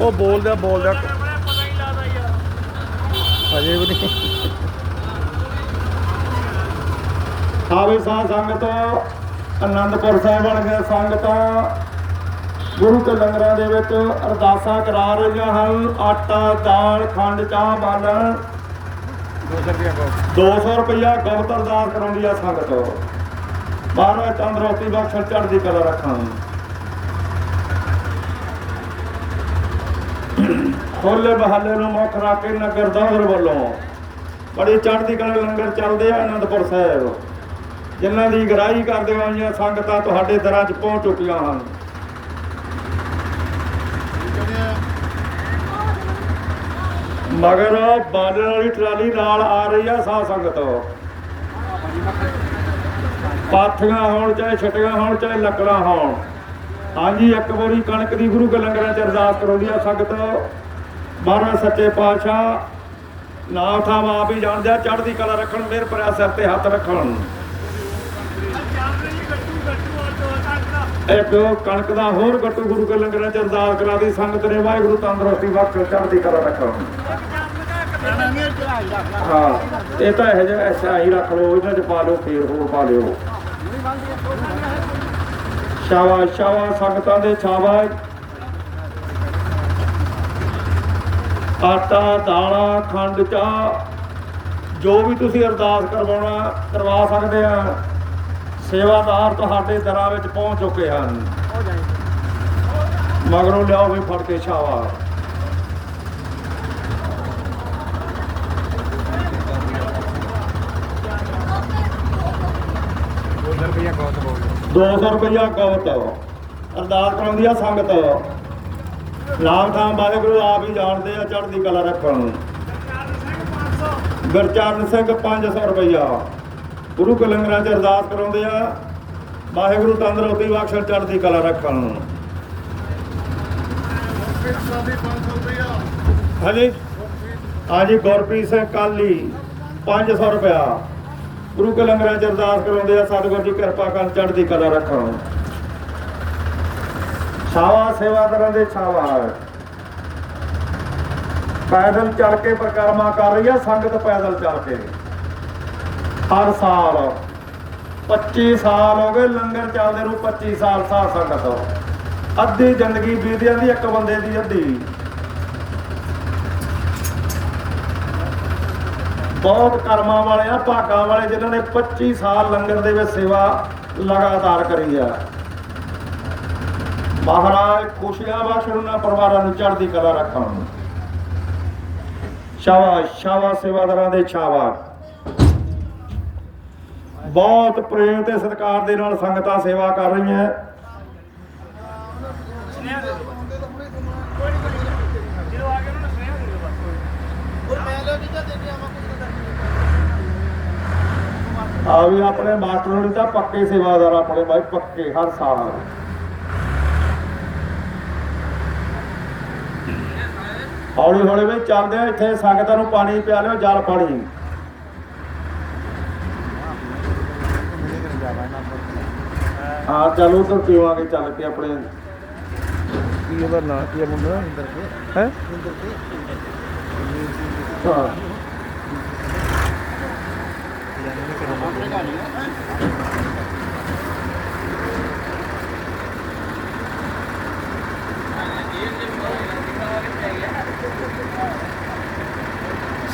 ਉਹ ਬੋਲਦਾ ਬੋਲਦਾ ਪਤਾ ਵੀ ਨਹੀਂ। ਆਵੇ ਸਾਧ ਸੰਗਤ ਆਨੰਦਪੁਰ ਸਾਹਿਬ ਵਾਲੀਆਂ ਸੰਗਤਾਂ, ਗੁਰੂ ਕੇ ਲੰਗਰਾਂ ਦੇ ਵਿੱਚ ਅਰਦਾਸਾਂ ਕਰਾ ਰਹੀਆਂ ਹਨ। ਆਟਾ, ਦਾਲ, ਖੰਡ, ਚਾਹ ਬਾਲਣ 200 ਰੁਪਏ ਕੋ 200 ਰੁਪਇਆ ਗੁਪਤ ਅਰਦਾਸ ਕਰਾਉਂਦੀ ਆ ਸੰਗਤ। ਬਾਹਰੋਂ ਤੰਦਰੁਸਤੀ ਬਖਸ਼ਣ ਚੜ੍ਹਦੀ ਕਲਾ ਰੱਖਣ ਹੋਲੇ ਬਹਾਲੇ ਨੂੰ ਮੁੱਖ ਰੱਖ ਕੇ ਨਗਰ ਦੋਹਰ ਵੱਲੋਂ ਬੜੀ ਚੜ੍ਹਦੀ ਕਲਾ ਲੰਗਰ ਚੱਲਦੇ ਆ ਆਨੰਦਪੁਰ ਸਾਹਿਬ। ਜਿਨ੍ਹਾਂ ਦੀ ਗਰਾਈ ਕਰਦੇ ਹੋਈਆਂ ਸੰਗਤਾਂ ਤੁਹਾਡੇ ਦਰਾਂ 'ਚ ਪਹੁੰਚ ਚੁੱਕੀਆਂ ਹਨ। ਮਗਰ ਬਾਲਣ ਵਾਲੀ ਟਰਾਲੀ ਨਾਲ ਆ ਰਹੀ ਆ ਸਾਧ ਸੰਗਤ। ਪਾਥੀਆਂ ਹੋਣ, ਚਾਹੇ ਛਟੀਆਂ ਹੋਣ, ਚਾਹੇ ਲੱਕੜਾਂ ਹੋਣ। ਹਾਂਜੀ, ਇੱਕ ਵਾਰੀ ਕਣਕ ਦੀ ਗੁਰੂ ਕੇ ਲੰਗਰਾਂ ਚ ਅਰਦਾਸ ਕਰਾਉਂਦੀ ਆ ਸੰਗਤ ਮਹਾਰਾਜ ਸੱਚੇ ਪਾਤਸ਼ਾਹ ਨਾਮ ਥਾਮ ਆਪ ਹੀ ਜਾਣਦੇ ਆ, ਚੜ੍ਹਦੀ ਕਲਾ ਰੱਖਣ ਮੇਰ ਭਰਿਆ ਸਿਰ ਤੇ ਹੱਥ ਰੱਖਣ। ਇੱਕ ਕਣਕ ਦਾ ਹੋਰ ਗੱਟੂ ਗੁਰੂ ਕੇ ਲੰਗਰਾਂ ਚ ਅਰਦਾਸ ਕਰਾ ਦੀ, ਸੰਗਤ ਨੇ ਵਾਹਿਗੁਰੂ ਤੰਦਰੁਸਤੀ ਬਖਸ਼ ਚੜ੍ਹਦੀ ਕਲਾ ਰੱਖਣ। ਹਾਂ, ਇਹ ਤਾਂ ਇਹ ਜਿਹਾ ਐਸਾ ਹੀ ਰੱਖ ਲਓ, ਇਹਨਾਂ ਚ ਪਾ ਲਓ, ਫੇਰ ਹੋਰ ਪਾ ਲਿਓ। ਸ਼ਾਬਾਸ਼ ਸ਼ਾਬਾਸ਼, ਸੰਗਤਾਂ ਦੇ ਛਾਵਾ ਆਟਾ ਦਾਣਾ ਖੰਡ ਚਾਹ ਜੋ ਵੀ ਤੁਸੀਂ ਅਰਦਾਸ ਕਰਵਾਉਣਾ ਕਰਵਾ ਸਕਦੇ ਆ। ਸੇਵਾਦਾਰ ਤੁਹਾਡੇ ਦਰਾਂ ਵਿੱਚ ਪਹੁੰਚ ਚੁੱਕੇ ਹਨ। ਮਗਰੋਂ ਲਿਆਓ ਵੀ ਫੜ ਕੇ ਸ਼ਾਬਾਸ਼ 200 ਰੁਪਏ ਕੋ ਤੋਂ ਬੋਲ 200 ਰੁਪਇਆ ਕਵਤ ਅਰਦਾਸ ਕਰਾਉਂਦੀ ਆ ਸੰਗਤ। ਨਾਮ ਵਾਹਿਗੁਰੂ, ਆਪ ਹੀ ਜਾਣਦੇ ਆ ਚੜ੍ਹਦੀ ਕਲਾ ਰੱਖਣ ਗੁਰਚਰਨ ਸਿੰਘ 500 ਰੁਪਇਆ ਗੁਰੂ ਕੇ 'ਚ ਅਰਦਾਸ ਕਰਾਉਂਦੇ ਆ, ਵਾਹਿਗੁਰੂ ਤੰਦਰੁਸਤੀ ਬਖਸ਼ਣ ਚੜ੍ਹਦੀ ਕਲਾ ਰੱਖਣ ਹਾਂਜੀ? ਹਾਂਜੀ, ਗੁਰਪ੍ਰੀਤ ਸਿੰਘ ਕਾਲੀ 500 ਰੁਪਇਆ ਗੁਰੂ ਕਲੰਗਰਾਂ 'ਚ ਅਰਦਾਸ ਕਰਾਉਂਦੇ ਆ, ਸਤਿਗੁਰ ਜੀ ਕਿਰਪਾ ਕਰਨ ਚੜ੍ਹਦੀ ਕਲਾ ਰੱਖਣ ਛਾਵਾ ਸੇਵਾਦਾਰਾਂ ਦੇ ਛਾਵਾ ਪੈਦਲ ਚੱਲ ਕੇ ਪ੍ਰਕਰਮਾ ਕਰ ਰਹੀ ਆ, ਸੰਗਤ ਪੈਦਲ ਚੱਲ ਕੇ। ਹਰ ਸਾਲ 25 ਸਾਲ ਹੋ ਗਏ, ਲੰਗਰ ਚੱਲਦੇ ਨੂੰ 25 ਸਾਲ ਸਾਧ ਸੰਗਤ। ਅੱਧੀ ਜ਼ਿੰਦਗੀ ਬੀਤ ਜਾਂਦੀ, ਇੱਕ ਬੰਦੇ ਦੀ ਅੱਧੀ। ਬਹੁਤ ਕਰਮਾਂ ਵਾਲੇ ਆ, ਭਾਗਾਂ ਵਾਲੇ, ਜਿਨ੍ਹਾਂ ਨੇ 25 ਸਾਲ ਲੰਗਰ ਦੇ ਵਿੱਚ ਸੇਵਾ ਲਗਾਤਾਰ ਕਰੀ ਆ। ਮਹਾਰਾਜ ਖੁਸ਼ੀਆਂ ਬਖਸ਼ਣ ਉਹਨਾਂ ਪਰਿਵਾਰਾਂ ਨੂੰ ਚੜ੍ਹਦੀ ਕਲਾ ਰੱਖਣ ਸ਼ਾਬਾਸ਼ ਸ਼ਾਬਾਸ਼ ਸੇਵਾਦਾਰਾਂ ਦੇ ਸ਼ਾਬਾਸ਼। ਬਹੁਤ ਪ੍ਰੇਮ ਤੇ ਸਤਿਕਾਰ ਦੇ ਨਾਲ ਸੰਗਤਾਂ ਸੇਵਾ ਕਰ ਰਹੀਆਂ। ਆ ਵੀ ਆਪਣੇ ਮਾਸਟਰ ਹੋਣੀ ਤਾਂ ਪੱਕੇ ਸੇਵਾਦਾਰ ਆਪਣੇ ਬਾਈ, ਪੱਕੇ, ਹਰ ਸਾਲ। ਹੌਲੀ ਹੌਲੀ ਵੀ ਚੱਲਦੇ ਆ ਇੱਥੇ ਸੰਗਤਾਂ ਨੂੰ ਪਾਣੀ ਪਿਆ ਲਿਓ ਜਲ ਪਾਣੀ। ਹਾਂ ਚਲੋ ਤਾਂ ਪੀਵਾਂਗੇ ਚੱਲ ਕੇ ਆਪਣੇ। ਕੀ ਉਹਦਾ ਨਾਂ ਕੀ ਹੈ ਮੁੰਡਾ? ਹੈ? ਹਾਂ।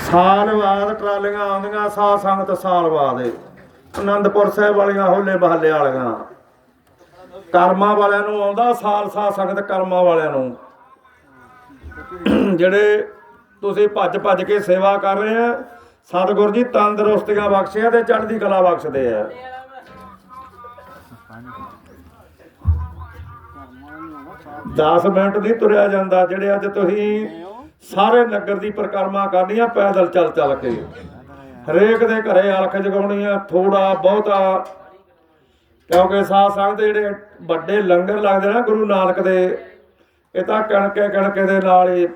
ਸਾਲ ਬਾਅਦ ਟਰਾਲੀਆਂ ਆਉਂਦੀਆਂ, ਸਾਧ ਸੰਗਤ ਸਾਲ ਬਾਅਦ ਏ। ਸਾਹਿਬ ਵਾਲੀਆਂ ਹੋਲੇ ਬਹਾਲੇ ਵਾਲੀਆਂ। ਕਰਮਾਂ ਵਾਲਿਆਂ ਨੂੰ ਆਉਂਦਾ, ਸਾਲ ਸਾਧ ਸੰਗਤ ਕਰਮਾਂ ਵਾਲਿਆਂ ਨੂੰ। ਜਿਹੜੇ ਤੁਸੀਂ ਭੱਜ ਭੱਜ ਕੇ ਸੇਵਾ ਕਰ ਰਹੇ ਆ, ਸਤਿਗੁਰ ਜੀ ਤੰਦਰੁਸਤੀਆਂ ਬਖਸ਼ਿਆ ਤੇ ਚੜ੍ਹਦੀ ਕਲਾ ਬਖਸ਼ਦੇ ਆ। ਦਸ ਮਿੰਟ ਨਹੀਂ ਤੁਰਿਆ ਜਾਂਦਾ, ਜਿਹੜੇ ਅੱਜ ਤੁਸੀਂ ਸਾਰੇ ਨਗਰ ਦੀ ਪਰਿਕਰਮਾ ਕਰਨੀ ਆ ਪੈਦਲ ਚੱਲ ਚੱਲ ਕੇ। ਹਰੇਕ ਦੇ ਘਰੇ ਅਲਖ ਜਗਾਉਣੀ ਆ, ਥੋੜਾ ਬਹੁਤਾ। ਕਿਉਂਕਿ ਸਾਧ ਸੰਗਤ ਦੇ ਜਿਹੜੇ ਵੱਡੇ ਲੰਗਰ ਲੱਗਦੇ ਨਾ ਗੁਰੂ ਨਾਨਕ ਦੇ, ਇਹ ਤਾਂ ਕਣਕੇ ਕਣਕੇ ਦੇ ਨਾਲ ਹੀ।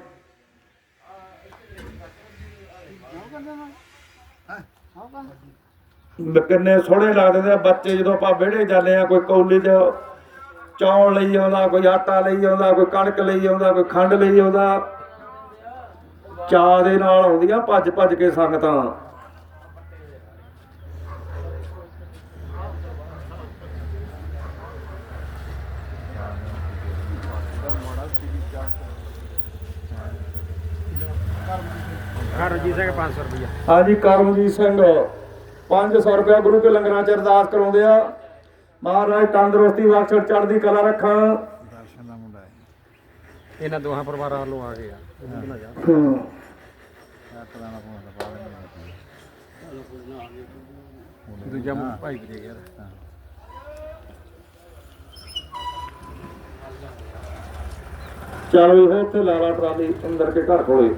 ਕਿੰਨੇ ਸੋਹਣੇ ਲੱਗਦੇ ਨੇ, ਬੱਚੇ ਜਦੋਂ ਆਪਾਂ ਵਿਹੜੇ ਜਾਂਦੇ ਆ, ਕੋਈ ਕੌਲੀ 'ਚ ਚੌਲ ਲਈ ਆਉਂਦਾ, ਕੋਈ ਆਟਾ ਲਈ ਆਉਂਦਾ, ਕੋਈ ਕਣਕ ਲਈ ਆਉਂਦਾ, ਕੋਈ ਖੰਡ ਲਈ ਆਉਂਦਾ। ਚਾਹ ਦੇ ਨਾਲ ਆਉਂਦੀਆਂ ਭੱਜ ਭੱਜ ਕੇ ਸੰਗਤਾਂ। ਹਰਜੀਤ ਸਿੰਘ 500 ਰੁਪਇਆ ਹਾਂਜੀ ਕਰਮਜੀਤ ਸਿੰਘ 500 ਰੁਪਇਆ ਗੁਰੂ ਕੇ ਲੰਗਰਾਂ ਚ ਅਰਦਾਸ ਕਰਾਉਂਦੇ ਆ। ਮਹਾਰਾਜ ਤੰਦਰੁਸਤੀ ਬਖਸ਼ਣ ਚੜ੍ਹਦੀ ਕਲਾ ਰੱਖਣ। ਦਰਸ਼ਨ ਦਾ ਮੁੰਡਾ ਹੈ। ਇਹਨਾਂ ਦੋਹਾਂ ਪਰਿਵਾਰਾਂ ਵੱਲੋਂ ਆ ਗਏ ਆ ਹੂੰ। ਦੂਜਾ ਭਾਈ ਵੀ ਦੇ ਯਾਰ। ਚੱਲ ਵੀ ਫਿਰ ਉੱਥੇ ਲਾਲਾ ਟਰਾਲੀ ਅੰਦਰ ਕੇ ਘਰ ਕੋਲੇ।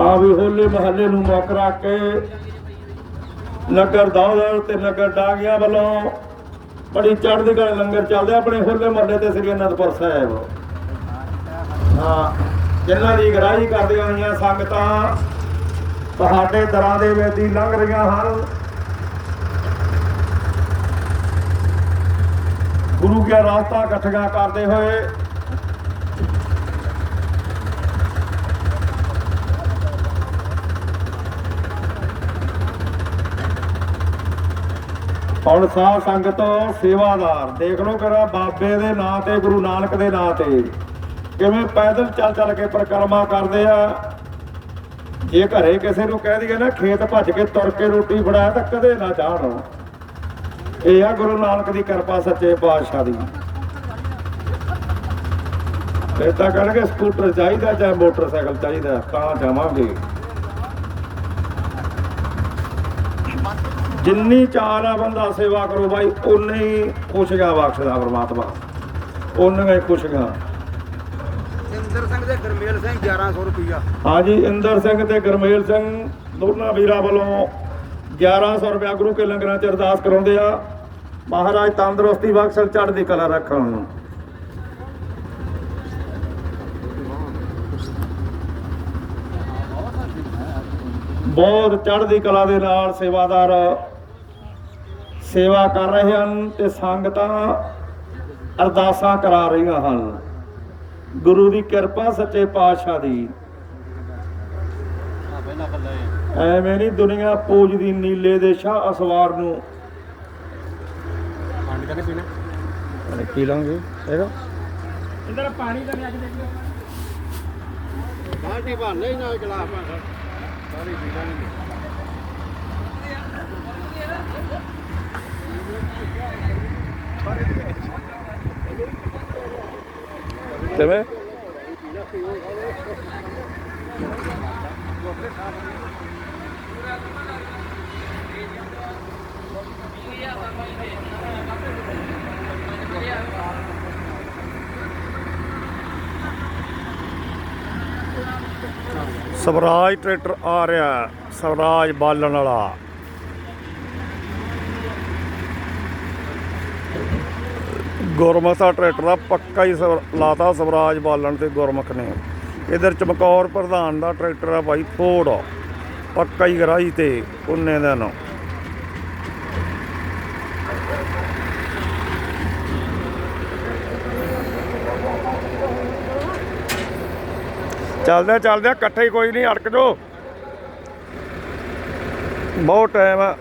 ਆ ਵੀ ਹੋਲੇ ਮਹੱਲੇ ਨੂੰ ਮੁੱਖ ਰੱਖ ਕੇ ਨਗਰ ਦੌਲਤ ਤੇ ਨਗਰ ਡਾਂਗਿਆਂ ਵੱਲੋਂ ਬੜੀ ਚੜ੍ਹਦੀ ਕਲਾ ਲੰਗਰ ਚੱਲਦੇ ਆਪਣੇ ਹੋਲੇ ਮਹੱਲੇ ਤੇ ਸ੍ਰੀ ਅਨੰਦਪੁਰ ਸਾਹਿਬ। ਹਾਂ। ਜਿਨ੍ਹਾਂ ਦੀ ਗਰਾਹੀ ਕਰਦੀਆਂ ਹੋਈਆਂ ਸੰਗਤਾਂ ਤੁਹਾਡੇ ਦਰਾਂ ਦੇ ਵਿੱਚ ਦੀ ਲੰਘ ਰਹੀਆਂ ਹਨ। ਗੁਰੂ ਕੇ ਰਾਸਤਾ ਇਕੱਠੀਆਂ ਕਰਦੇ ਹੋਏ ਹੁਣ ਸਾਧ ਸੰਗਤ ਸੇਵਾਦਾਰ, ਦੇਖ ਲਓ ਕਰਾ ਬਾਬੇ ਦੇ ਨਾਂ ਤੇ, ਗੁਰੂ ਨਾਨਕ ਦੇ ਨਾਂ ਤੇ। ਕਿਵੇਂ ਪੈਦਲ ਚੱਲ ਚੱਲ ਕੇ ਪਰਿਕਰਮਾ ਕਰਦੇ ਆ, ਜੇ ਘਰੇ ਕਿਸੇ ਨੂੰ ਕਹਿ ਦਈਏ ਨਾ, ਖੇਤ ਭੱਜ ਕੇ ਤੁਰ ਕੇ ਰੋਟੀ ਫੜਾਇਆ ਤਾਂ ਕਦੇ ਨਾ ਜਾਣ ਇਹ ਆ ਗੁਰੂ ਨਾਨਕ ਦੀ ਕਿਰਪਾ ਸੱਚੇ ਪਾਤਸ਼ਾਹ ਦੀ। ਇਹ ਤਾਂ ਕਹਿਣਗੇ ਸਕੂਟਰ ਚਾਹੀਦਾ ਜਾਂ ਮੋਟਰਸਾਈਕਲ ਚਾਹੀਦਾ, ਤਾਂ ਜਾਵਾਂਗੇ। ਜਿੰਨੀ ਚਾਰ ਆ ਬੰਦਾ ਸੇਵਾ ਕਰੋ ਬਾਈ ਉਨੇ ਹੀ ਖੁਸ਼ਗਾ ਬਖਸ਼ਦਾ ਪਰਮਾਤਮਾ। ਉਨੇ ਹੀ ਖੁਸ਼ਗਾ ਇੰਦਰ ਸਿੰਘ ਤੇ ਗਰਮੇਲ ਸਿੰਘ 1100 ਰੁਪਇਆ ਹਾਂਜੀ, ਇੰਦਰ ਸਿੰਘ ਤੇ ਗਰਮੇਲ ਸਿੰਘ ਦੋਨਾਂ ਵੀਰਾਂ ਵੱਲੋਂ 1100 ਰੁਪਇਆ ਗੁਰੂ ਕੇ ਲੰਗਰਾਂ ਚ ਅਰਦਾਸ ਕਰਾਉਂਦੇ ਆ। ਮਹਾਰਾਜ ਤੰਦਰੁਸਤੀ ਬਖਸ਼ਣ, ਚੜ੍ਹਦੀ ਕਲਾ ਰੱਖਣ। ਬਹੁਤ ਚੜ੍ਹਦੀ ਕਲਾ ਦੇ ਨਾਲ ਸੇਵਾਦਾਰ ਸੇਵਾ ਕਰ ਰਹੇ ਹਨ ਤੇ ਸੰਗਤਾਂ ਅਰਦਾਸਾਂ ਕਰਾ ਰਹੀਆਂ ਹਨ। ਗੁਰੂ ਦੀ ਕਿਰਪਾ ਸੱਚੇ ਪਾਤਸ਼ਾਹ ਦੀ। ਐਵੇਂ ਨਹੀਂ ਦੁਨੀਆ ਪੂਜਦੀ ਨੀਲੇ ਦੇ ਸ਼ਾਹ ਅਸਵਾਰ ਨੂੰ। ਪਾਣੀ ਤਾਂ ਨਹੀਂ ਪੀਣਾ। ਪੀ ਲਾਂਗੇ। ਹੈਗਾ। ਇੰਦਰ ਪਾਣੀ ਤਾਂ ਨਹੀਂ ਅੱਜ ਦੇਖਿਓ ਬਾਲਟੀ ਭਰ ਲੈ ਨਾ ਗਲਾਸ ਭਰ ਸਾਰੀ ਪੀਣਾ ਨਹੀਂ ਕਿਵੇਂ ਸਵਰਾਜ ਟਰੈਕਟਰ ਆ ਰਿਹਾ ਹੈ, ਸਵਰਾਜ ਬਾਲਣ ਵਾਲਾ ਗੁਰਮੁਖ ਦਾ ਟਰੈਕਟਰ ਦਾ ਪੱਕਾ ਹੀ ਸਵ- ਲਾਤਾ ਸਵਰਾਜ ਬਾਲਣ ਤੇ ਗੁਰਮੁਖ ਨੇ। ਇਧਰ ਚਮਕੌਰ ਪ੍ਰਧਾਨ ਦਾ ਟਰੈਕਟਰ ਆ ਭਾਈ ਫੋੜ ਪੱਕਾ ਹੀ ਗਰਾਈ ਤੇ ਉਹਨੇ ਦਾ ਨਾ ਚੱਲਦੇ ਚੱਲਦੇ ਇਕੱਠੇ ਕੋਈ ਨਹੀਂ, ਅੜਕ ਜੋ ਬਹੁਤ ਟਾਈਮ ਆ।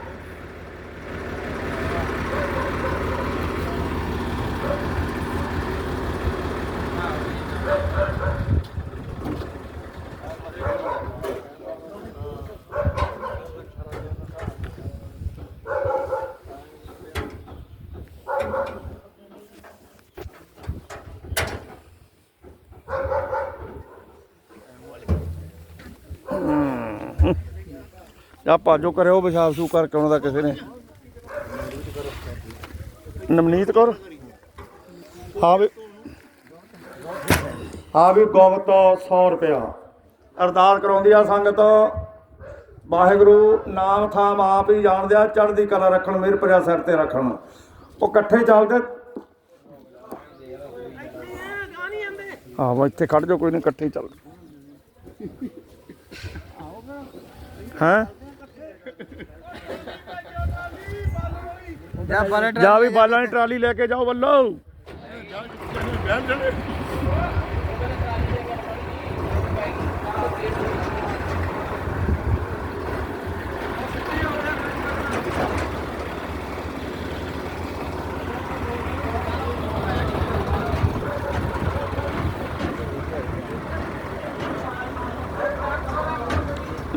ਜਾਂ ਪਾਜੋ ਕਰਿਓ ਪਿਸ਼ਾਬ ਸ਼ੂ ਕਰਕੇ ਉਹਨਾਂ ਦਾ ਕਿਸੇ ਨੇ। ਨਮਨੀਤ ਕੌਰ? ਹਾਂ ਵੀ ਹਾਂ ਵੀ ਗੁਪਤ 100 ਰੁਪਇਆ। ਅਰਦਾਸ ਕਰਾਉਂਦੀ ਆ ਸੰਗਤ। ਵਾਹਿਗੁਰੂ ਨਾਮ ਥਾਮ ਆਪ ਹੀ ਜਾਣਦੇ ਆ ਚੜ੍ਹਦੀ ਕਲਾ ਰੱਖਣ ਮੇਰ ਭਰਿਆ ਸਿਰ ਤੇ ਰੱਖਣ। ਉਹ ਇਕੱਠੇ ਚੱਲਦੇ ਹਾਂ ਵਾ ਇੱਥੇ ਖੜ ਜਾ ਕੋਈ ਨਹੀਂ ਇਕੱਠੇ ਚੱਲ ਹੈਂ? ਜਾ ਵੀ ਬਾਲਾਂ ਦੀ ਟਰਾਲੀ ਲੈ ਕੇ ਜਾਓ ਵੱਲੋਂ।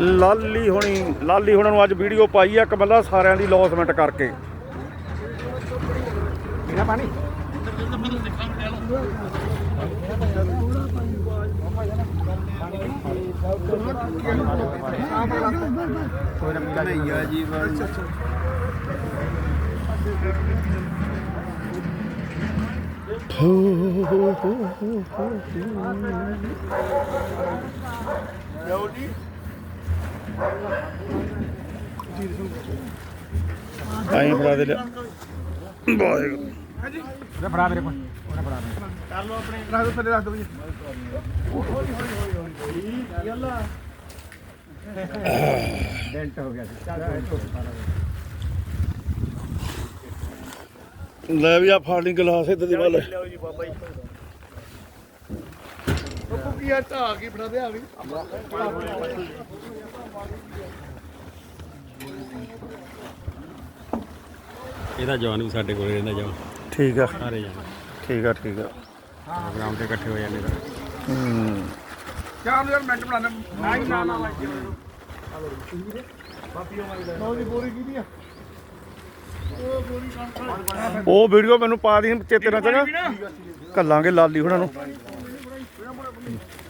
ਲਾਲੀ ਹੁਣੀ ਲਾਲੀ ਹੁਣਾਂ ਨੂੰ ਅੱਜ ਵੀਡੀਓ ਪਾਈ ਆ ਕਮਲਾ ਸਾਰਿਆਂ ਦੀ ਲੌਸਮੈਂਟ ਕਰਕੇ। ਆਈ ਫੜਾ ਦੇ ਲਿਆ। ਵਾਹਿਗੁਰੂ। ਫੜਾ ਮੇਰੇ ਕੋਲ ਉਹਨੇ ਫੜਾ ਦੇ ਕਰ ਲੋ ਆਪਣੇ ਰੱਖ ਦੋ ਥੱਲੇ ਰੱਖ ਦੋ ਜੀ ਡੈਂਟ ਹੋ ਗਿਆ ਸੀ। ਲੈ ਵੀ ਆ ਫੜ ਲਈ ਗਲਾਸ ਇੱਧਰ ਦੀ ਵੱਲ। ਲਿਓ ਜੀ ਬਾਬਾ ਜੀ। ਇਹਦਾ ਜਵਾਨ ਵੀ ਸਾਡੇ ਕੋਲ ਰਹਿੰਦਾ ਜਵਾਨ। ਠੀਕ ਆ। ਸਾਰੇ ਜਾਣੇ। ਠੀਕ ਆ ਠੀਕ ਆ। ਪ੍ਰੋਗਰਾਮ ਤੇ ਇਕੱਠੇ ਹੋ ਜਾਂਦੇ ਫਿਰ ਹੂੰ। ਚਾਰ ਨੂੰ ਯਾਰ ਮਿੰਟ ਬਣਾ ਲੈ ਨਾ। ਹੀ ਨਾ ਨਾ ਲੱਗ ਉਹ ਵੀਡੀਓ ਮੈਨੂੰ ਪਾ ਦੀ ਚੇਤੇ ਨਾਲ ਚੰਗਾ ਕੱਲਾਂਗੇ ਲਾਲੀ ਹੁਣਾਂ ਨੂੰ।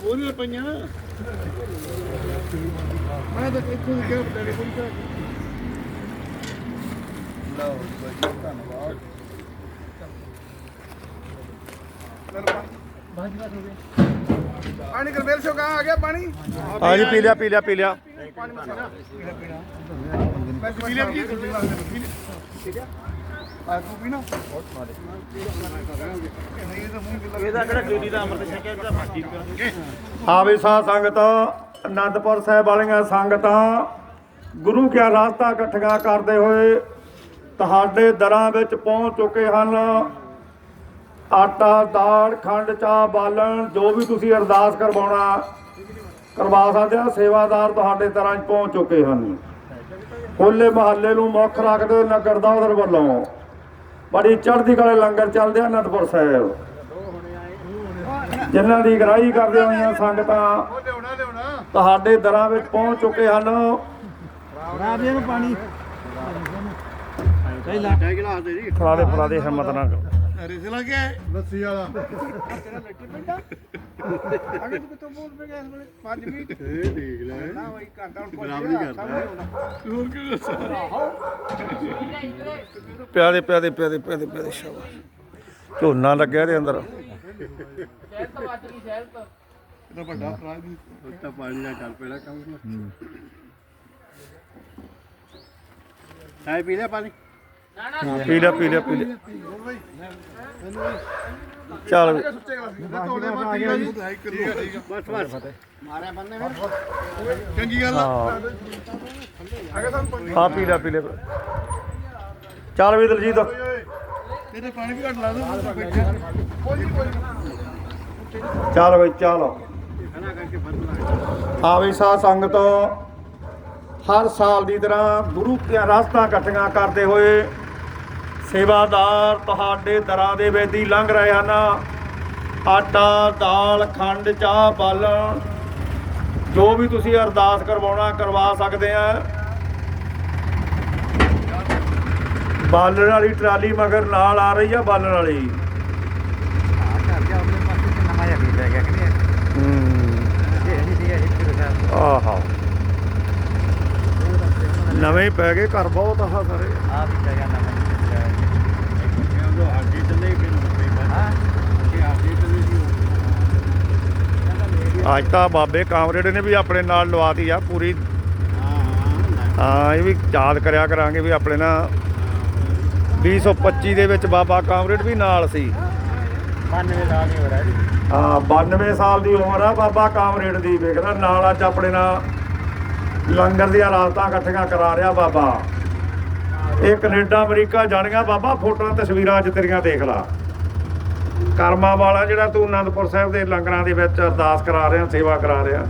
ਉਹਨੇ ਪਈਆਂ ਮੈਂ ਤਾਂ ਇੱਥੋਂ ਦੀ ਕਿਹਾ ਬਟਾਲੇ ਕੋਈ ਤਾਂ ਪਾਣੀ ਆ ਗਿਆ ਪਾਣੀ? ਆ ਜੀ ਪੀ ਲਿਆ ਪੀ ਲਿਆ ਪੀ ਲਿਆ। ਪੀ ਲਿਆ ਕੀ ਠੀਕ ਹੈ ਆ ਤੂੰ ਇਹਦਾ ਕਿਹੜਾ ਡਿਊਟੀ ਦਾ ਅੰਮ੍ਰਿਤ ਛਕਿਆ ਇਹਦਾ ਫਾਟੀ ਕਰਾਂਗੇ ਸਾਧ ਸੰਗਤਾਂ, ਅਨੰਦਪੁਰ ਸਾਹਿਬ ਵਾਲੀਆਂ ਸੰਗਤਾਂ, ਗੁਰੂ ਕਿਆ ਰਾਸਤਾ ਇਕੱਠੀਆਂ ਕਰਦੇ ਹੋਏ ਤੁਹਾਡੇ ਦਰਾਂ ਵਿੱਚ ਪਹੁੰਚ ਚੁੱਕੇ ਹਨ। ਆਟਾ, ਦਾਲ, ਖੰਡ, ਚਾਹ, ਬਾਲਣ, ਜੋ ਵੀ ਤੁਸੀਂ ਅਰਦਾਸ ਕਰਵਾਉਣਾ, ਕਰਵਾ ਸਕਦੇ ਆ, ਸੇਵਾਦਾਰ ਤੁਹਾਡੇ ਦਰਾਂ 'ਚ ਪਹੁੰਚ ਚੁੱਕੇ ਹਨ। ਹੋਲੇ ਮਹੱਲੇ ਨੂੰ ਮੁੱਖ ਰੱਖਦੇ ਹੋਏ ਨਗਰ ਦਾਦਰ ਵੱਲੋਂ ਬੜੀ ਚੜ੍ਹਦੀ ਕਲੇ ਲੰਗਰ ਚੱਲਦੇ ਅਨੰਦਪੁਰ ਸਾਹਿਬ। ਜਿਨ੍ਹਾਂ ਦੀ ਗ੍ਰਾਹੀ ਕਰਦੇ ਹੋਈਆਂ ਸੰਗਤਾਂ ਤੁਹਾਡੇ ਦਰਾਂ ਵਿੱਚ ਪਹੁੰਚ ਚੁੱਕੇ ਹਨ। ਰਾਤ ਨੂੰ ਪਾਣੀ। ਪਹਿਲਾਂ ਗਿਲਾਸ ਦੇ ਜੀ ਫੜਾ ਦੇ ਫੜਾ ਦੇ ਹਿੰਮਤ ਨਾ ਕਰੋ ਰਿਸ ਲੱਗਿਆ ਲੱਸੀ ਵਾਲਾ। ਅਗੇ ਤੂੰ ਕਿਤੋਂ ਬੋਲ ਪੇ ਗਿਆ ਇਸ ਵੇਲੇ? 5 ਮਿੰਟ। ਇਹ ਦੇਖ ਲੈ। ਨਾ ਭਾਈ ਘੰਟਾ ਹੁਣ ਬਰਾਬਰੀ ਕਰਦਾ। ਹੋਰ ਕੀ ਪਿਆਦੇ ਪਿਆਦੇ ਪਿਆਦੇ ਪਿਆਦੇ ਪਿਆਦੇ ਸ਼ਾਬਾਸ਼। ਝੋਨਾ ਲੱਗਿਆ ਇਹਦੇ ਅੰਦਰ। ਇਹਦਾ ਵੱਡਾ ਭਰਾ ਵੀ ਉੱਤਾ ਪਾਣੀ ਦਾ ਚੱਲ ਪੈਣਾ ਕੰਮ। ਚਾਹ ਪੀ ਲਿਆ ਪਾਣੀ? ਪੀ ਲਿਆ ਪੀ ਲਿਆ ਪੀ ਲਿਆ ਚੱਲ। ਵੀ। ਚੰਗੀ ਗੱਲ ਆ ਹਾਂ ਅਗੇ ਤੁਹਾਨੂੰ ਪਾਣੀ ਹਾਂ ਪੀ ਲਿਆ ਪੀ ਲਿਆ ਚੱਲ ਵੀ ਦਲਜੀਤ। ਤੇਰੇ ਪਾਣੀ ਵੀ ਘੱਟ ਲਾ ਬੈਠੇ ਕੋਈ ਨੀ, ਕੋਈ ਚੱਲ ਬਈ ਚੱਲ। ਆ ਵੀ ਸਾਧ ਸੰਗਤ ਹਰ ਸਾਲ ਦੀ ਤਰ੍ਹਾਂ ਗੁਰੂ ਦੀਆਂ ਰਾਸਤਾਂ ਇਕੱਠੀਆਂ ਕਰਦੇ ਹੋਏ ਸੇਵਾਦਾਰ ਤੁਹਾਡੇ ਦਰਾਂ ਦੇ ਵਿੱਚ ਦੀ ਲੰਘ ਰਹੇ ਹਨ। ਆਟਾ, ਦਾਲ, ਖੰਡ, ਚਾਹ ਬਾਲਣ ਜੋ ਵੀ ਤੁਸੀਂ ਅਰਦਾਸ ਕਰਵਾਉਣਾ, ਕਰਵਾ ਸਕਦੇ ਆ। ਬਾਲਣ ਵਾਲੀ ਟਰਾਲੀ ਮਗਰ ਨਾਲ ਆ ਰਹੀ ਆ ਬਾਲਣ ਵਾਲੀ। ਹੂੰ ਆਹਾ। ਨਵੇਂ ਪੈ ਗਏ, ਘਰ ਬਹੁਤ ਆਹ ਸਾਰੇ। ਆਗੇ ਚੱਲੇ ਫਿਰ ਹਾਂ ਕਿ ਆਗੇ ਚੱਲੇ ਜੀ ਅੱਜ ਤਾਂ ਬਾਬੇ ਕਾਮਰੇਡ ਨੇ ਵੀ ਆਪਣੇ ਨਾਲ ਲਵਾਤੀ ਆ ਪੂਰੀ। ਹਾਂ ਇਹ ਵੀ ਯਾਦ ਕਰਿਆ ਕਰਾਂਗੇ ਵੀ ਆਪਣੇ ਨਾਲ। 2025 ਦੇ ਵਿੱਚ ਬਾਬਾ ਕਾਮਰੇਡ ਵੀ ਨਾਲ ਸੀ। 92 ਸਾਲ ਦੀ ਹੋ ਜੀ ਹਾਂ 92 ਸਾਲ ਦੀ ਉਮਰ ਆ ਬਾਬਾ ਕਾਮਰੇਡ ਦੀ ਵੇਖਦਾ ਨਾਲ ਅੱਜ ਆਪਣੇ ਨਾਲ ਲੰਗਰ ਦੀਆਂ ਰਾਤਾਂ ਇਕੱਠੀਆਂ ਕਰਾ ਰਿਹਾ ਬਾਬਾ। ਇਹ ਕੈਨੇਡਾ ਅਮਰੀਕਾ ਜਾਣੀਆਂ ਬਾਬਾ ਫੋਟੋਆਂ ਤਸਵੀਰਾਂ ਅੱਜ ਤੇਰੀਆਂ ਦੇਖ ਲਾ। ਕਰਮਾ ਵਾਲਾ ਜਿਹੜਾ ਤੂੰ ਅਨੰਦਪੁਰ ਸਾਹਿਬ ਦੇ ਲੰਗਰਾਂ ਦੇ ਵਿੱਚ ਅਰਦਾਸ ਕਰਾ ਰਿਹਾ, ਸੇਵਾ ਕਰਾ ਰਿਹਾ।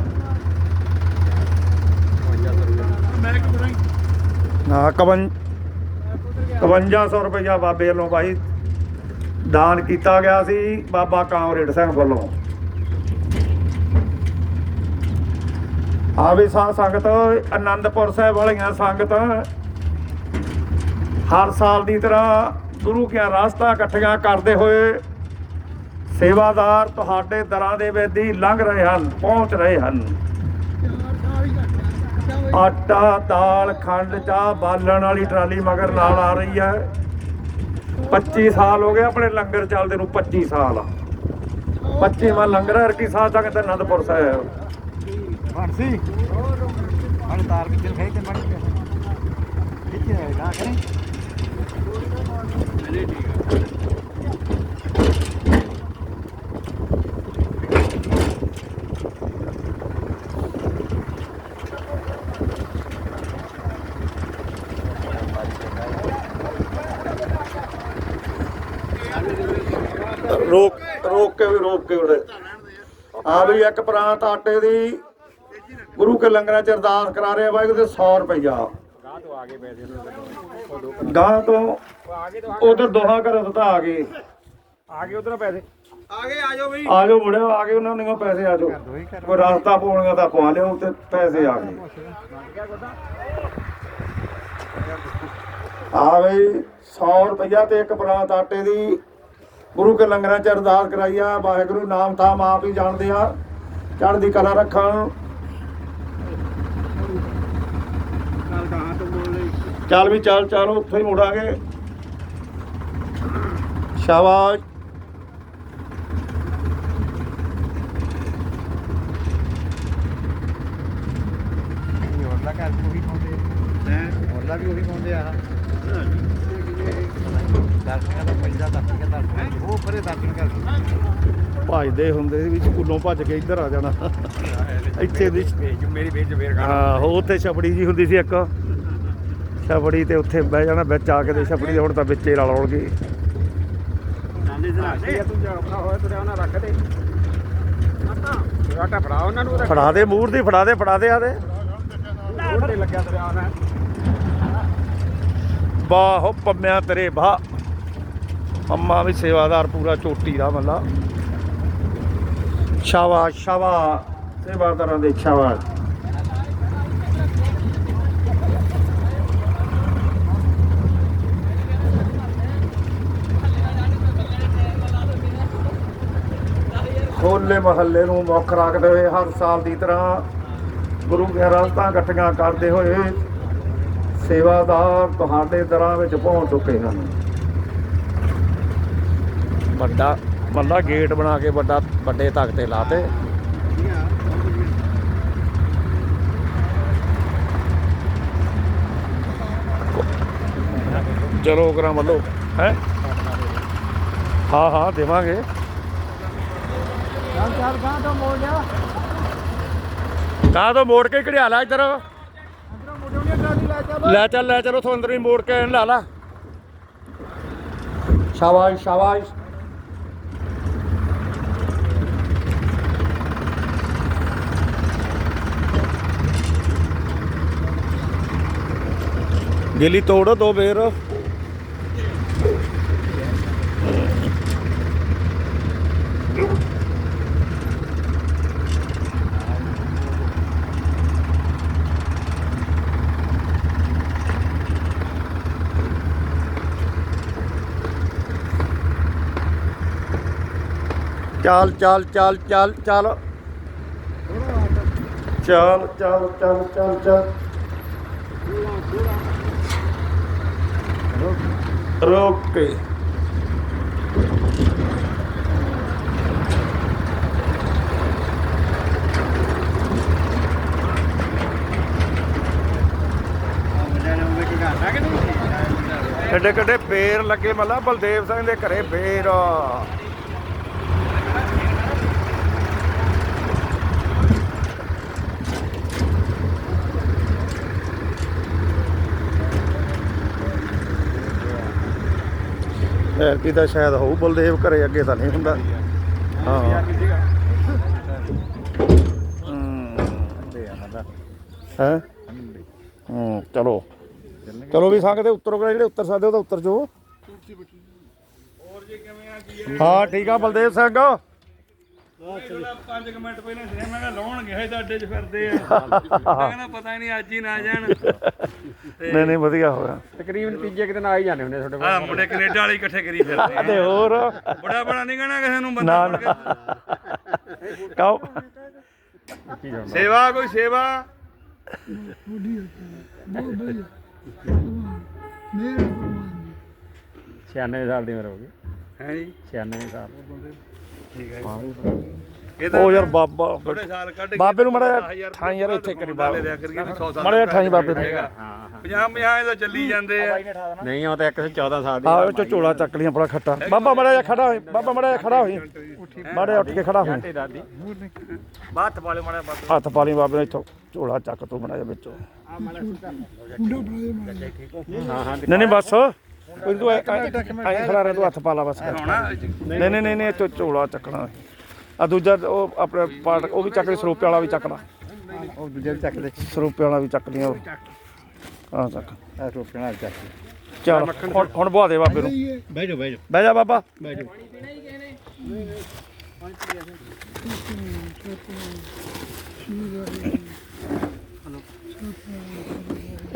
ਹਾਂ 51 5100 ਰੁਪਇਆ ਬਾਬੇ ਵੱਲੋਂ ਭਾਈ ਦਾਨ ਕੀਤਾ ਗਿਆ ਸੀ ਬਾਬਾ ਕਾਮਰੇਡ ਸਿੰਘ ਵੱਲੋਂ। ਆ ਸਾਧ ਸੰਗਤ ਆਨੰਦਪੁਰ ਸਾਹਿਬ ਵਾਲੀਆਂ ਸੰਗਤ ਹਰ ਸਾਲ ਦੀ ਤਰ੍ਹਾਂ ਗੁਰੂ ਕਿਆ ਰਾਸਤਾਂ ਇਕੱਠੀਆਂ ਕਰਦੇ ਹੋਏ ਸੇਵਾਦਾਰ ਤੁਹਾਡੇ ਦਰਾਂ ਦੇ ਵਿੱਚ ਦੀ ਲੰਘ ਰਹੇ ਹਨ, ਪਹੁੰਚ ਰਹੇ ਹਨ। ਆਟਾ, ਦਾਲ, ਖੰਡ, ਚਾਹ ਬਾਲਣ ਵਾਲੀ ਟਰਾਲੀ ਮਗਰ ਨਾਲ ਆ ਰਹੀ ਹੈ। 25 ਸਾਲ ਹੋ ਗਏ ਆਪਣੇ ਲੰਗਰ ਚੱਲਦੇ ਨੂੰ 25 ਸਾਲ। 25ਵਾਂ ਲੰਗਰ ਹਰ ਕੀ ਸਾਧ ਸੰਗਤ ਆਨੰਦਪੁਰ ਸਾਹਿਬ। ਫਾਂਸੀ ਹਣ ਤਾਰ ਕਿੱਥੇ ਖੇ ਤੇ ਮੜ ਗਿਆ। ਕਿੱਥੇ ਹੈ ਨਾ ਕਰੇ ਰੋਕ ਉੜੇ ਆ ਵੀ ਇੱਕ ਪ੍ਰਾਂਤ ਆਟੇ ਦੀ ਗੁਰੂ ਕੇ ਲੰਗਰਾਂ ਚ ਅਰਦਾਸ ਕਰਾ ਰਿਹਾ ਵਾਹਿਗੁਰੂ ਤੇ 100 ਰੁਪਈਆ। ਗਾਹ ਤੋਂ ਆਗੇ ਪੈਸੇ ਉਹਨਾਂ ਗਾਂ ਤੋਂ ਉਧਰ ਦੋਹਾਂ ਘਰ ਦਿੱਤਾ ਆ ਗਏ ਆਗੇ ਉਧਰ ਪੈਸੇ। ਆਗੇ ਆ ਜਾਓ ਬਈ। ਆ ਜਾਓ ਮੁੜਿਓ ਆ ਗਏ ਉਹਨਾਂ ਨੂੰ ਪੈਸੇ ਆ ਜਾਓ। ਕੋਈ ਰਸਤਾ ਪਾਉਣਗਾ ਤਾਂ ਪਵਾ ਲਿਓ ਤੇ ਪੈਸੇ ਆ ਗਏ। ਆ ਬਈ 100 ਰੁਪਈਆ ਤੇ ਇੱਕ ਪ੍ਰਾਂਤ ਆਟੇ ਦੀ ਗੁਰੂ ਕੇ ਲੰਗਰਾਂ ਚ ਅਰਦਾਸ ਕਰਾਈ ਆ ਵਾਹਿਗੁਰੂ ਨਾਮ ਥਾਮ ਆਪ ਹੀ ਜਾਣਦੇ ਆ ਚੜ੍ਹਦੀ ਕਲਾ ਰੱਖਣ। ਚੱਲ ਵੀ ਚੱਲ ਚੱਲ ਉੱਥੇ ਹੀ ਮੁੜਾਂਗੇ। ਸ਼ਾਬਾਸ਼। ਘਰ ਵੀ ਉਹੀ ਪਾਉਂਦੇ ਹੈ? ਹੋਰਲਾ ਵੀ ਉਹੀ ਪਾਉਂਦੇ ਆ। ਦਰਸ਼ਕਾਂ ਦਾ ਪਹਿਲਾ ਦਰਸ਼ਕਾਂ ਦਾ ਦਰਸ਼ਨ ਉਹ ਪਰੇ ਦਰਸ਼ਨ ਕਰ ਭੱਜਦੇ ਹੁੰਦੇ ਸੀ ਵੀ ਸਕੂਲੋਂ ਭੱਜ ਕੇ ਇੱਧਰ ਆ ਜਾਣਾ। ਇੱਥੇ ਦੀ ਮੇਰੀ ਭੇਜ ਫੇਰ ਹਾਂ ਉਹ ਉੱਥੇ ਛਪੜੀ ਜੀ ਹੁੰਦੀ ਸੀ ਇੱਕ। ਛਪੜੀ ਤੇ ਉੱਥੇ ਬਹਿ ਜਾਣਾ ਵਿੱਚ ਆ ਕੇ ਤੇ ਛਪੜੀ ਦੇ ਹੁਣ ਤਾਂ ਵਿੱਚੇ ਰਲ ਨਾਲੇ ਆਟਾ ਫੜਾ ਦੇ ਮੂਰ ਦੀ ਫੜਾ ਦੇ ਫੜਾ ਦੇ ਆ ਦੇ। ਲੱਗਿਆ ਤੁਰਿਆ ਉਹਨਾਂ ਬਾਹੋ ਪੰਮਿਆ ਤੇਰੇ ਭਾ ਅੰਮਾ ਵੀ ਸੇਵਾਦਾਰ ਪੂਰਾ ਚੋਟੀ ਦਾ ਮੱਲਾ ਸ਼ਾਬਾਸ਼ ਸ਼ਾਬਾਸ਼। ਸੇਵਾਦਾਰਾਂ ਦੇ ਸ਼ਾਬਾਸ਼। ਹੋਲੇ ਮਹੱਲੇ ਨੂੰ ਮੁੱਖ ਰੱਖਦੇ ਹੋਏ ਹਰ ਸਾਲ ਦੀ ਤਰ੍ਹਾਂ ਗੁਰੂ ਦੀਆਂ ਰਾਸਤਾਂ ਇਕੱਠੀਆਂ ਕਰਦੇ ਹੋਏ ਸੇਵਾਦਾਰ ਤੁਹਾਡੇ ਦਰਾਂ ਵਿੱਚ ਪਹੁੰਚ ਚੁੱਕੇ ਹਨ। ਵੱਡਾ ਮੱਲਾ ਗੇਟ ਬਣਾ ਕੇ ਵੱਡਾ ਵੱਡੇ ਤਖਤੇ ਲਾਤੇ। ਚਲੋ ਕਰਾਂ ਮੱਲੋ ਹੈ? ਹਾਂ ਹਾਂ ਦੇਵਾਂਗੇ। ਗਾਹ ਤੋਂ ਮੋੜ ਜਾ। ਤਾਂ ਤੋਂ ਮੋੜ ਕੇ ਘੜਿਆ ਲਾ ਇੱਧਰ। ਮੋੜੋਗੇ ਟਰਾਲੀ ਲੈ ਚੱਲ ਲੈ ਚੱਲ, ਉਥੋਂ ਅੰਦਰ ਹੀ ਮੋੜ ਕੇ ਲਾ ਲਾ। ਸ਼ਾਬਾਸ਼ ਸ਼ਾਬਾਸ਼। ਗਿਲੀ ਤੋੜ ਦੋ ਫੇਰ ਚੱਲ ਚੱਲ ਚੱਲ ਚੱਲ ਚੱਲ। ਚੱਲ ਚੱਲ ਚੱਲ ਚੱਲ ਚੱਲ। ਰੋਕ। ਕੇ ਕਿੱਡੇ ਕਿੱਡੇ ਫੇਰ ਲੱਗੇ ਮੱਲਾ ਬਲਦੇਵ ਸਿੰਘ ਦੇ ਘਰੇ ਫੇਰ। ਐਰਕੀ ਤਾਂ ਸ਼ਾਇਦ ਹੋਊ ਬਲਦੇਵ ਘਰੇ ਅੱਗੇ ਤਾਂ ਨਹੀਂ ਹੁੰਦਾ। ਹਾਂ। ਹੈ। ਹੂੰ? ਚਲੋ। ਚਲੋ ਵੀ ਸੰਗ ਤੇ ਉੱਤਰੋ ਜਿਹੜੇ ਉੱਤਰ ਸਕਦੇ ਉਹ ਤਾਂ ਉੱਤਰ ਜੋ ਹਾਂ ਠੀਕ ਆ ਬਲਦੇਵ ਸਿੰਘ। 5 ਮਿੰਟ ਪਹਿਲਾਂ ਸੀ ਮੈਂ ਕਿਹਾ ਲਾਉਣ ਗਏ ਤਾਂ ਅੱਡੇ 'ਚ ਫਿਰਦੇ ਆ। ਮੈਂ ਕਹਿੰਦਾ ਪਤਾ ਹੀ ਨਹੀਂ ਅੱਜ ਹੀ ਨਾ ਜਾਣ। ਨਹੀਂ ਨਹੀਂ ਵਧੀਆ ਹੋਇਆ। ਤਕਰੀਬਨ ਤੀਜੇ ਕਿਤੇ ਆ ਹੀ ਜਾਂਦੇ ਹੁੰਦੇ ਤੁਹਾਡੇ ਆ ਮੁੰਡੇ ਕੈਨੇਡਾ ਵਾਲੇ ਇਕੱਠੇ ਕਰੀ ਫਿਰਦੇ ਆ। ਤੇ ਹੋਰ? ਬੜਾ ਬੜਾ ਨਹੀਂ ਕਹਿਣਾ ਕਿਸੇ ਨੂੰ ਬੰਦਾ ਨਾ ਸੇਵਾ ਕੋਈ ਸੇਵਾ? ਛਿਆਨਵੇਂ ਸਾਲ ਦੀ ਉਮਰ ਹੋ ਗਈ। ਹੈ ਜੀ? 96 ਸਾਲ। ਠੀਕ ਹੈ ਇਹ ਤਾਂ ਉਹ ਯਾਰ ਬਾਬਾ ਥੋੜੇ ਸਾਲ ਕੱਢ ਕੇ ਬਾਬੇ ਨੂੰ ਮਾੜਾ ਦਸ ਹਜ਼ਾਰ ਠਾਂ ਯਾਰ ਇੱਥੇ ਕਰੀ ਬਾਬੇ ਦਿਆ ਕਰੀਏ ਵੀ 100 ਸਾਲ ਮਾੜਾ ਜਿਹਾ ਠਾਈਂ ਬਾਬੇ ਨੂੰ। ਹੈਗਾ। 50 50 ਇਹਦਾ ਚੱਲੀ ਜਾਂਦੇ ਆ। ਨਹੀਂ ਉਹ ਤਾਂ 114 ਸਾਲ ਦੀ ਆ ਉਹ ਚੋਂ ਝੋਲਾ ਚੱਕ ਲੀਆਂ ਬੜਾ ਖੱਟਾ। ਬਾਬਾ ਮੜਾ ਜਾ ਖੜਾ ਹੋਈ ਬਾਬਾ ਮੜਾ ਜਾ ਖੜਾ ਹੋਈ। ਮਾੜਾ ਉੱਠ ਕੇ ਖੜਾ ਹੋਈ। ਬਾਤ ਵਾਲੇ ਮਾੜਾ ਬਾਤ ਹੱਥ ਪਾ ਲਈ ਬਾਬੇ ਨੇ ਇੱਥੋਂ। ਝੋਲਾ ਚੱਕ ਤੂੰ ਮੜਾ ਜਾ ਵਿੱਚੋਂ। ਹਾਂ ਹਾਂ ਨਹੀਂ ਨਹੀਂ ਬਸ। ਕੋਈ ਤੂੰ ਐ ਖੜਾ ਰਹਿ ਤੂੰ ਹੱਥ ਪਾ ਲਾ ਬਸ ਹੋਣਾ ਨਹੀਂ ਨਹੀਂ ਨਹੀਂ ਨਹੀਂ ਇੱਥੋਂ ਝੋਲਾ ਚੱਕਣਾ। ਆ ਦੂਜਾ ਉਹ ਆਪਣੇ ਪਾਰਟ ਉਹ ਵੀ ਚੱਕ ਲਈ ਸਰੂਪੇ ਵਾਲਾ ਵੀ ਚੱਕਣਾ ਉਹ ਦੂਜੇ ਵੀ ਚੱਕ ਲੈ। ਸਰੂਪੇ ਵਾਲਾ ਵੀ ਚੱਕ ਲਿਆ ਹਾਂ ਚੱਕ। ਆ ਟੋਪੇ ਨਾਲ ਚੱਕ ਚਲ ਹੁਣ ਹੁਣ ਬੁਆ ਦੇ ਬਾਬੇ ਨੂੰ। ਬਹਿ ਜਾ ਬਹਿ ਜਾ ਬਹਿ ਜਾ ਬਾਬਾ। ਬਹਿ ਜਾ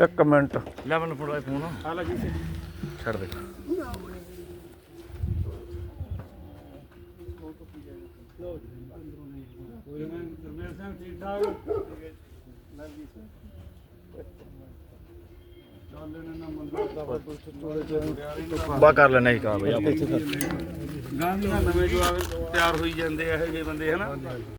ਇੱਕ ਮਿੰਟ। ਲੈ ਮੈਨੂੰ ਫੜੋ ਫੋਨ। ਛੱਡ ਦੇ ਬਾ ਕਰ ਲੈਣਾ ਹੀ ਕਾ ਬਈ ਗਾਂਧੀ ਨਾਲ ਨਵੇਂ ਜਵਾਬ ਤਿਆਰ ਹੋਈ ਜਾਂਦੇ ਆ ਇਹ ਜਿਹੇ ਬੰਦੇ ਹਨਾ?